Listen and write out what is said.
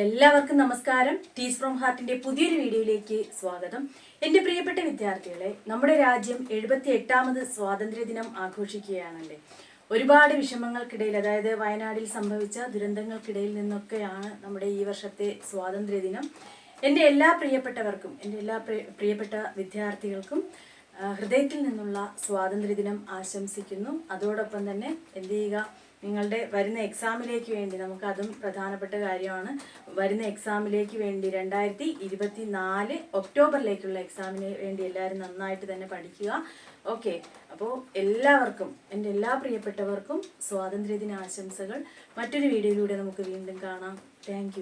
എല്ലാവർക്കും നമസ്കാരം. ടീസ് ഫ്രോം ഹാർട്ടിന്റെ പുതിയൊരു വീഡിയോയിലേക്ക് സ്വാഗതം. എന്റെ പ്രിയപ്പെട്ട വിദ്യാർത്ഥികളെ നമ്മുടെ രാജ്യം എഴുപത്തി എട്ടാമത് സ്വാതന്ത്ര്യ ദിനം ആഘോഷിക്കുകയാണല്ലേ? ഒരുപാട് വിഷമങ്ങൾക്കിടയിൽ അതായത് വയനാടിൽ സംഭവിച്ച ദുരന്തങ്ങൾക്കിടയിൽ നിന്നൊക്കെയാണ് നമ്മുടെ ഈ വർഷത്തെ സ്വാതന്ത്ര്യ ദിനം. എന്റെ എല്ലാ പ്രിയപ്പെട്ടവർക്കും എന്റെ എല്ലാ പ്രിയപ്പെട്ട വിദ്യാർത്ഥികൾക്കും ഹൃദയത്തിൽ നിന്നുള്ള സ്വാതന്ത്ര്യ ദിനം ആശംസിക്കുന്നു. അതോടൊപ്പം തന്നെ എന്ത് ചെയ്യുക നിങ്ങളുടെ വരുന്ന എക്സാമിലേക്ക് വേണ്ടി നമുക്ക് അതും പ്രധാനപ്പെട്ട കാര്യമാണ്. വരുന്ന എക്സാമിലേക്ക് വേണ്ടി രണ്ടായിരത്തി ഇരുപത്തി നാല് ഒക്ടോബറിലേക്കുള്ള എക്സാമിന് വേണ്ടി എല്ലാവരും നന്നായിട്ട് തന്നെ പഠിക്കുക. ഓക്കെ അപ്പോൾ എല്ലാവർക്കും എന്റെ എല്ലാ പ്രിയപ്പെട്ടവർക്കും സ്വാതന്ത്ര്യദിന ആശംസകൾ മറ്റൊരു വീഡിയോയിലൂടെ നമുക്ക് വീണ്ടും കാണാം. താങ്ക്